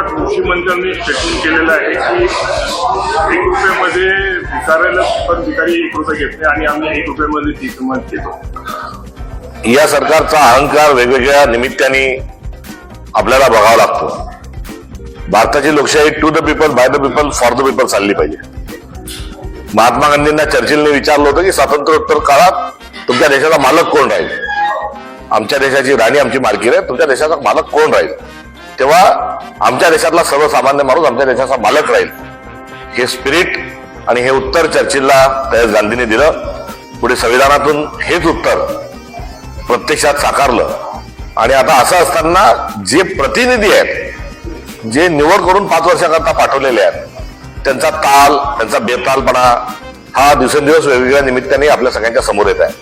मंत्र्यांनी स्टेटमेंट केलेलं आहे की एक रुपयामध्ये भिकाऱ्याला पण भिकारी एक रुपये घेतले आणि आम्ही एक रुपयामध्ये ती किंमत घेतो. या सरकारचा अहंकार वेगवेगळ्या निमित्ताने आपल्याला बघावा लागतो. भारताची लोकशाही to the people by the people for the people चालली पाहिजे. महात्मा गांधींना चर्चिलने विचारलं होतं की स्वातंत्र्योत्तर काळात तुमच्या देशाचा मालक कोण राहील? आमच्या देशाची राणी आमची मालकी राहील तुमच्या देशाचा मालक कोण राहील? तेव्हा आमच्या देशातला सर्वसामान्य माणूस आमच्या देशाचा मालक राहील. हे स्पिरिट आणि हे उत्तर चर्चिलला त्यावेळेस गांधींनी दिलं. पुढे संविधानातून हेच उत्तर प्रत्यक्षात साकारलं. आणि आता असं असताना जे प्रतिनिधी आहेत जे निवड करून पाच वर्षाकरता पाठवलेले आहेत त्यांचा ताल त्यांचा बेतालपणा हा दिवसेंदिवस वेगवेगळ्या निमित्ताने आपल्या सगळ्यांच्या समोर येत आहे.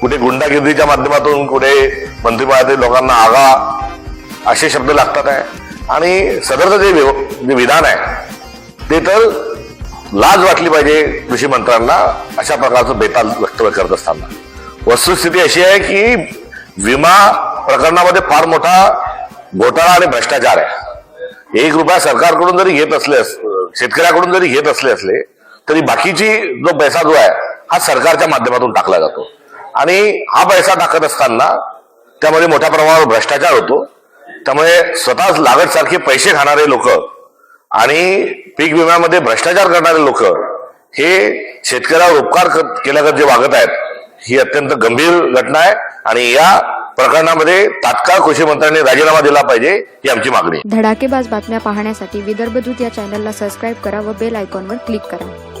कुठे गुंडागिरीच्या माध्यमातून कुठे मंत्रिमंडळातील लोकांना आगा असे शब्द लागतात आहे. आणि सदरचं जे व्यव- जे विधान आहे ते तर लाज वाटली पाहिजे कृषी मंत्र्यांना अशा प्रकारचं बेताल व्यक्त करत असताना. वस्तुस्थिती अशी आहे की विमा प्रकरणामध्ये फार मोठा घोटाळा आणि भ्रष्टाचार आहे. एक रुपया सरकारकडून जरी घेत असले अस- शेतकऱ्याकडून जरी घेत असले असले तरी बाकीची जो पैसा जो आहे हा सरकारच्या माध्यमातून टाकला जातो. आणि हा पैसा टाकत असताना त्यामध्ये मोठ्या प्रमाणावर भ्रष्टाचार होतो. त्यामुळे स्वतःच लागत सारखे पैसे खाणारे लोक आणि पीक विम्यामध्ये भ्रष्टाचार करणारे लोक हे शेतकऱ्यावर उपकार क- केल्यागत जे वागत आहेत ही अत्यंत गंभीर घटना आहे आणि या प्रकरणामध्ये तात्काळ कृषी मंत्र्यांनी राजीनामा दिला पाहिजे ही आमची मागणी धडाकेबाज बातम्या पाहण्यासाठी विदर्भ दूत या चॅनलला सबस्क्राईब करा व बेल आयकॉनवर क्लिक करा.